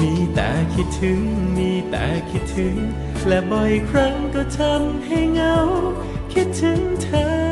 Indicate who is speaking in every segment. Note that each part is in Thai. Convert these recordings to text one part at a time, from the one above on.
Speaker 1: มีแต่คิดถึง มีแต่คิดถึง และบ่อยครั้งก็ทำให้เหงา คิดถึงเธอ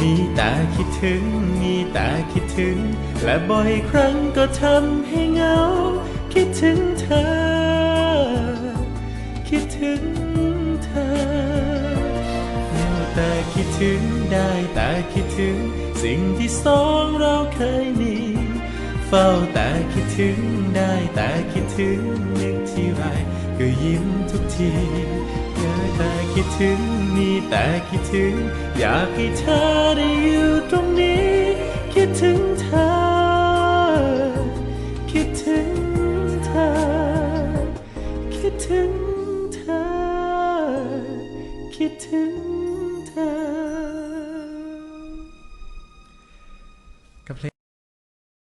Speaker 1: มีแต่คิดถึง มีแต่คิดถึง และบ่อยครั้งก็ทำให้เหงา คิดถึงเธอ คิดถึงเธอมัวแต่คิดถึงได้แต่คิดถึง สิ่งที่สองเราเคยมี เฝ้าแต่คิดถึงได้แต่คิดถึงนึกที่ ก็ยิ้มทุกทีเจอแต่คิดถึงมีแต่คิดถึง อยากให้เธอได้อยู่ตรงนี้ คิดถึงเธอ คิดถึงเธอ คิดถึงเธอ คิดถึงเธอ